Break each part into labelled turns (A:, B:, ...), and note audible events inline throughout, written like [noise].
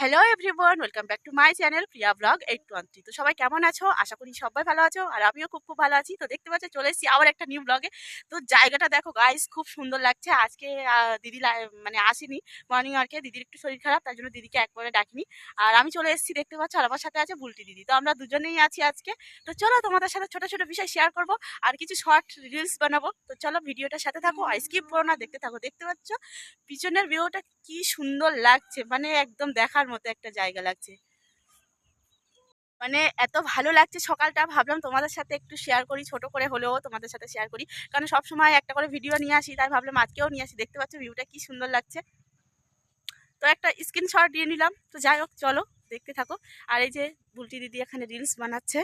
A: Hello everyone welcome back to my channel Priya blog eight two three তো সবাই কেমন আছো? আশা করি সবাই ভালো আছো, আর আমিও খুব খুব ভালো আছি। তো দেখতে পাচ্ছ, চলে এসেছি আবার একটা নিউ ব্লগে তো জায়গাটা দেখো গাইস খুব সুন্দর লাগছে। আজকে দিদি মানে আসেনি মর্নিং ওয়ার্কে দিদির একটু শরীর খারাপ তার জন্য দিদিকে একবারে ডাকিনি। আর আমি চলে এসেছি, দেখতে পাচ্ছ, আর আমার সাথে আছে বুলটি দিদি। তো আমরা দুজনেই আছি আজকে। তো চলো, তোমাদের সাথে ছোট ছোট বিষয় শেয়ার করব, আর কিছু শর্ট রিলস বানাবো। তো চলো, ভিডিওটার সাথে থাকো, আর স্কিপ করো না, দেখতে থাকো। দেখতে পাচ্ছ, পিছনের ভিউটা কি সুন্দর লাগছে। মানে একদম দেখার মতো একটা জায়গা লাগছে। মানে এত ভালো লাগছে সকালটা, ভাবলাম তোমাদের সাথে একটু শেয়ার করি, ছোট করে হলেও তোমাদের সাথে শেয়ার করি। কারণ সব সময় একটা করে ভিডিও নিয়ে আসি, তাই ভাবলাম আজকেও নিয়ে আসি। দেখতে পাচ্ছ ভিউটা কি সুন্দর লাগছে। তো একটা স্ক্রিনশট দিয়ে নিলাম। তো যাই হোক, চলো দেখতে থাকো। আর এই যে বুলটি দিদি এখানে রিলস বানাচ্ছে।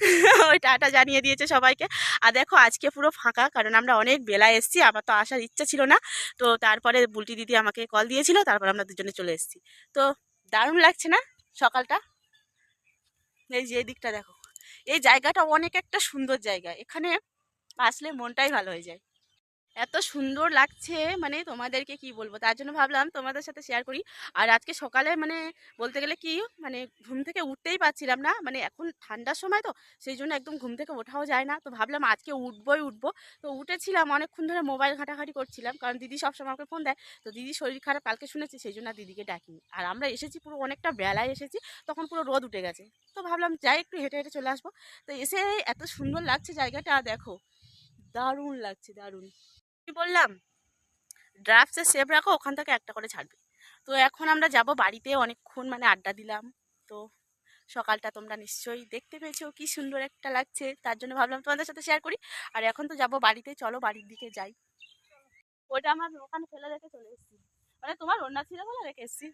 A: [laughs] ওই টাটা জানিয়ে দিয়েছে সবাইকে। আর দেখো, আজকে পুরো ফাঁকা, কারণ আমরা অনেক বেলায় এসেছি, আমার তো আসার ইচ্ছা ছিল না। তো তারপরে বুলটি দিদি আমাকে কল দিয়েছিল, তারপর আমরা দুজনে চলে এসেছি। তো দারুণ লাগছে না সকালটা? এই যে দিকটা দেখো। এই জায়গাটা অনেক একটা সুন্দর জায়গা। এখানে আসলে মনটাই ভালো হয়ে যায়। এত সুন্দর লাগছে মানে তোমাদেরকে কি বলব? তার জন্য ভাবলাম তোমাদের সাথে শেয়ার করি। আর আজকে সকালে মানে বলতে গেলে কি মানে ঘুম থেকে উঠতেই পারছিলাম না। মানে এখন ঠান্ডার সময় তো, সেই জন্য একদম ঘুম থেকে ওঠাও যায় না। তো ভাবলাম আজকে উঠবোই উঠবো। তো উঠেছিলাম, অনেকক্ষণ ধরে মোবাইল ঘাটাঘাটি করছিলাম। কারণ দিদি সবসময় আমাকে ফোন দেয়। তো দিদি শরীর খারাপ কালকে শুনেছি, সেই জন্য দিদিকে ডাকিনি। আর আমরা এসেছি পুরো অনেকটা বেলায় এসেছি, তখন পুরো রোদ উঠে গেছে। তো ভাবলাম যাই একটু হেঁটে হেঁটে চলে আসব। তো এসে এত সুন্দর লাগছে জায়গাটা, দেখো। দারুণ লাগছে, দারুণ। কি বললাম? ড্রাফটসে সেভ রাখো, ওখান থেকে একটা করে ছাড়বে। তো এখন আমরা যাব বাড়িতে, অনেকক্ষণ মানে আড্ডা দিলাম। তো সকালটা তোমরা নিশ্চয়ই দেখতে পেয়েছ, কি সুন্দর একটা লাগছে। তার জন্য ভাবলাম তোমাদের সাথে শেয়ার করি। আর এখন তো যাব বাড়িতে, চলো বাড়ির দিকে যাই। ওটা আমার ওখানে ফেলে রেখে চলে এসেছি। মানে তোমার অন্য ছিল বলে রেখে এসেছি।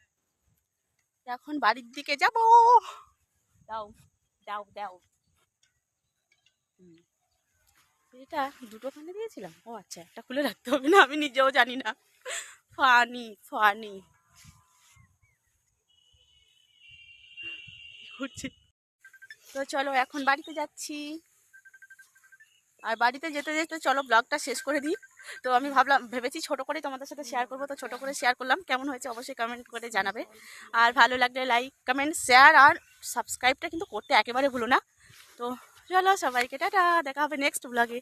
A: এখন বাড়ির দিকে যাব। দাও দাও দাও হুম। এটা দুটো কানে দিয়েছিলাম? ও আচ্ছা একটা খুলে রাখতে হবে না? আমি নিজেও জানি না। Funny funny. ঘুরছি। তো চলো, এখন বাড়িতে যাচ্ছি। আর বাড়িতে যেতে যেতে চলো, ব্লগটা শেষ করে দিই। তো আমি ভাবলাম, ভেবেছি ছোট করে তোমাদের সাথে শেয়ার করব, তো ছোট করে শেয়ার করলাম। কেমন হয়েছে অবশ্যই কমেন্ট করে জানাবে। আর ভালো লাগলে লাইক কমেন্ট শেয়ার আর সাবস্ক্রাইবটা কিন্তু করতে একেবারে ভুলো না। তো चलो सबाई के टाटा देखा नेक्स्ट ब्लगे